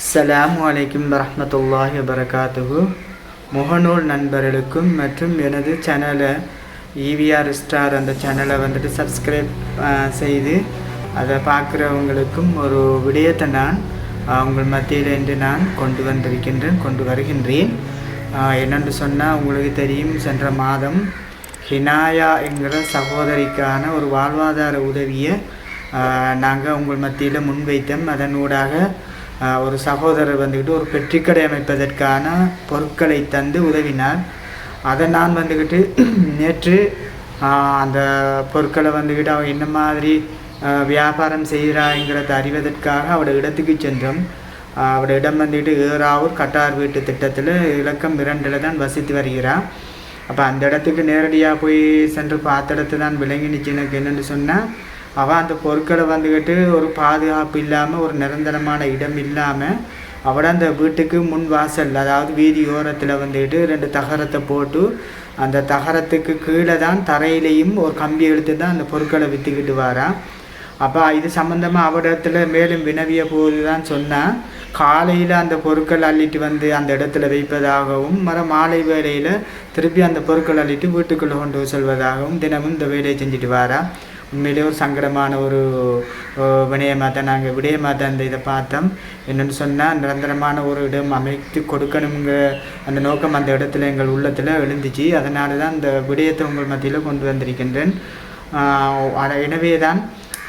அஸ்ஸலாமு அலைக்கும் வரமத்துல்லாஹி வபரகாத்துஹு. முகநூல் நண்பர்களுக்கும் மற்றும் எனது சேனலை ஈவிஆர் ஸ்டார் அந்த சேனலை வந்துட்டு சப்ஸ்கிரைப் செய்து அதை பார்க்குறவங்களுக்கும் ஒரு விடயத்தை நான் உங்கள் மத்தியில் என்று நான் கொண்டு வந்திருக்கின்றேன் கொண்டு வருகின்றேன். என்னென்று சொன்னால் உங்களுக்கு தெரியும் சென்ற மாதம் ஹினாயா என்கிற சகோதரிக்கான ஒரு வாழ்வாதார உதவியை நாங்கள் உங்கள் மத்தியில் முன்வைத்தோம். அதன் ஊடாக ஒரு சகோதரர் வந்துக்கிட்டு ஒரு பெற்றிக்கடை அமைப்பதற்கான பொருட்களை தந்து உதவினார். அதை நான் வந்துக்கிட்டு நேற்று அந்த பொருட்களை வந்துக்கிட்டு அவன் என்ன மாதிரி வியாபாரம் செய்கிறாங்கிறத அறிவதற்காக அவட இடத்துக்கு சென்றோம். அவட இடம் வந்துக்கிட்டு ஏறாவூர் கட்டார் வீட்டு திட்டத்தில் இலக்கம் இரண்டில் தான் வசித்து வருகிறான். அப்போ அந்த இடத்துக்கு நேரடியாக போய் சென்று பார்த்த இடத்து தான் விளங்கினுச்சு. எனக்கு என்னென்னு சொன்னால் அவன் அந்த பொருட்களை வந்துக்கிட்டு ஒரு பாதுகாப்பு இல்லாமல் ஒரு நிரந்தரமான இடம் இல்லாமல் அவட அந்த வீட்டுக்கு முன் வாசல் அதாவது வீதி ஓரத்தில் வந்துக்கிட்டு ரெண்டு தகரத்தை போட்டு அந்த தகரத்துக்கு கீழே தான் தரையிலையும் ஒரு கம்பி எடுத்து தான் அந்த பொருட்களை விற்றுக்கிட்டு வாரான். அப்போ இது சம்மந்தமாக அவடத்தில் மேலும் வினவிய போது தான் சொன்னால் காலையில் அந்த பொருட்கள் அள்ளிட்டு வந்து அந்த இடத்துல வைப்பதாகவும் மர மாலை வேளையில் திருப்பி அந்த பொருட்கள் அள்ளிட்டு வீட்டுக்குள்ளே கொண்டு செல்வதாகவும் தினமும் இந்த வேலையை செஞ்சுட்டு வாரா உண்மையிலே ஒரு சங்கடமான ஒரு வினயமாக தான் நாங்கள் விடயமாக தான் அந்த இதை பார்த்தோம். என்னென்னு சொன்னால் நிரந்தரமான ஒரு இடம் அமைத்து கொடுக்கணுங்கிற அந்த நோக்கம் அந்த இடத்துல எங்கள் உள்ளத்தில் எழுந்துச்சு. அதனால தான் இந்த விடயத்தை உங்கள் மத்தியில் கொண்டு வந்திருக்கின்றேன். எனவே தான்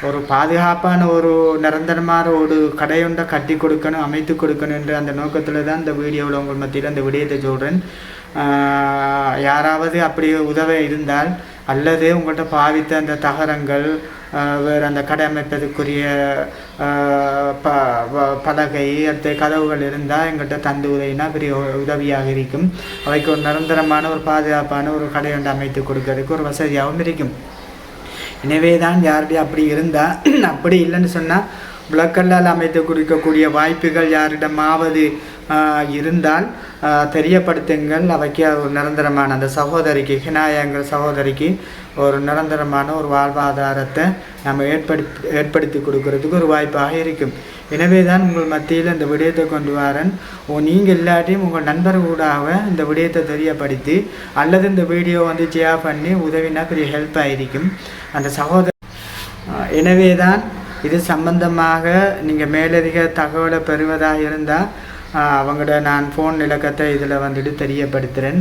ஒரு பாதுகாப்பான ஒரு நிரந்தரமான ஒரு கடையொண்டை கட்டி கொடுக்கணும் அமைத்து கொடுக்கணும் என்ற அந்த நோக்கத்தில் தான் இந்த வீடியோவில் உங்கள் மத்தியில் அந்த விடயத்தை சொல்கிறேன் யாராவது அப்படி உதவ இருந்தால் அல்லது உங்கள்கிட்ட பாவித்த அந்த தகரங்கள் வேறு அந்த கடை அமைப்பதற்குரிய ப பலகை அடுத்த கதவுகள் இருந்தால் எங்கள்கிட்ட தந்து உதவினா பெரிய உ- உதவியாக இருக்கும். அவைக்கு ஒரு நிரந்தரமான ஒரு பாதுகாப்பான ஒரு கடை ஒன்று அமைத்து கொடுக்கறதுக்கு ஒரு வசதியாகவும் இருக்கும். எனவே தான் யாருடைய அப்படி இருந்தால் அப்படி இல்லைன்னு சொன்னால் விளக்கல்லால் அமைத்து கொடுக்கக்கூடிய வாய்ப்புகள் யாரிடமாவது இருந்தால் தெரியப்படுத்துங்கள். அவைக்கு ஒரு நிரந்தரமான அந்த சகோதரிக்கு ஹினாயங்கள் சகோதரிக்கு ஒரு நிரந்தரமான ஒரு வாழ்வாதாரத்தை நம்ம ஏற்படுத்தி ஏற்படுத்தி கொடுக்கறதுக்கு ஒரு வாய்ப்பாக இருக்கும். எனவே தான் உங்கள் மத்தியில் இந்த விடயத்தை கொண்டு வரேன். ஓ நீங்கள் இல்லாட்டியும் உங்கள் நண்பர்களூடாக இந்த விடயத்தை தெரியப்படுத்தி அல்லது இந்த வீடியோ வந்து ஷேர் பண்ணி உதவினா பெரிய ஹெல்ப் ஆகிருக்கும் அந்த சகோதர எனவே தான் இது சம்பந்தமாக நீங்கள் மேலதிக தகவலை பெறுவதாக இருந்தால் அவங்களோட நான் ஃபோன் இலக்கத்தை இதில் வந்துட்டு தெரியப்படுத்துகிறேன்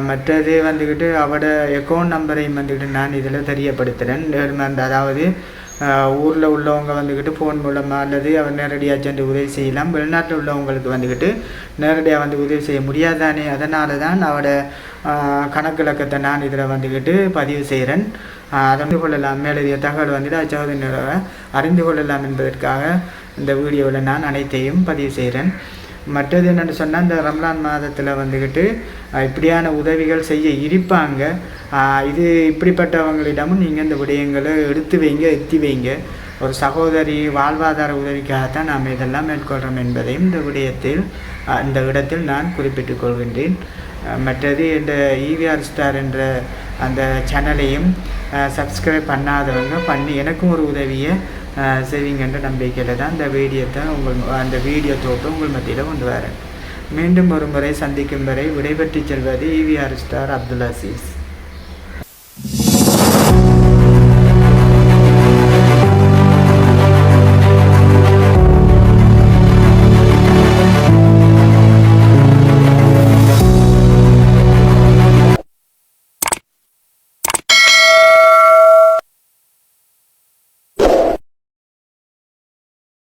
மற்றது வந்துக்கிட்டு அவட அக்கௌண்ட் நம்பரையும் வந்துக்கிட்டு நான் இதில் தெரியப்படுத்துகிறேன் அதாவது ஊரில் உள்ளவங்க வந்துக்கிட்டு ஃபோன் மூலமாக அல்லது அவர் நேரடியாக சென்று உதவி செய்யலாம். வெளிநாட்டில் உள்ளவங்களுக்கு வந்துக்கிட்டு நேரடியாக வந்து உதவி செய்ய முடியாதானே? அதனால தான் அவரோட கணக்கிழக்கத்தை நான் இதில் வந்துக்கிட்டு பதிவு செய்கிறேன் அறிந்து கொள்ளலாம். மேலதிக தகவல் வந்துட்டு அச்சோதனை அறிந்து கொள்ளலாம் என்பதற்காக இந்த வீடியோவில் நான் அனைத்தையும் பதிவு செய்கிறேன் மற்றது என்னென்னு சொன்னால் இந்த ரம்லான் மாதத்தில் வந்துக்கிட்டு இப்படியான உதவிகள் செய்ய இருப்பாங்க. இது இப்படிப்பட்டவங்களிடமும் நீங்கள் இந்த விடயங்களை எடுத்து வைங்க எத்தி வைங்க. ஒரு சகோதரி வாழ்வாதார உதவிக்காகத்தான் நாம் இதெல்லாம் மேற்கொள்கிறோம் என்பதையும் இந்த விடயத்தில் இந்த இடத்தில் நான் குறிப்பிட்டுக் கொள்கின்றேன். மற்றது இந்த ஈவிஆர் ஸ்டார் என்ற அந்த சேனலையும் சப்ஸ்கிரைப் பண்ணாதவங்க பண்ணி எனக்கும் ஒரு உதவியை செய்வீங்கன்ற நம்பிக்கையில் தான் அந்த வீடியோத்தை உங்கள் அந்த வீடியோ தோட்டம் உங்கள் மத்தியில் கொண்டு வரேன். மீண்டும் ஒரு முறை சந்திக்கும் வரை விடைபெற்று செல்வது இவிஆர் ஸ்டார் அப்துல் அசீஸ்.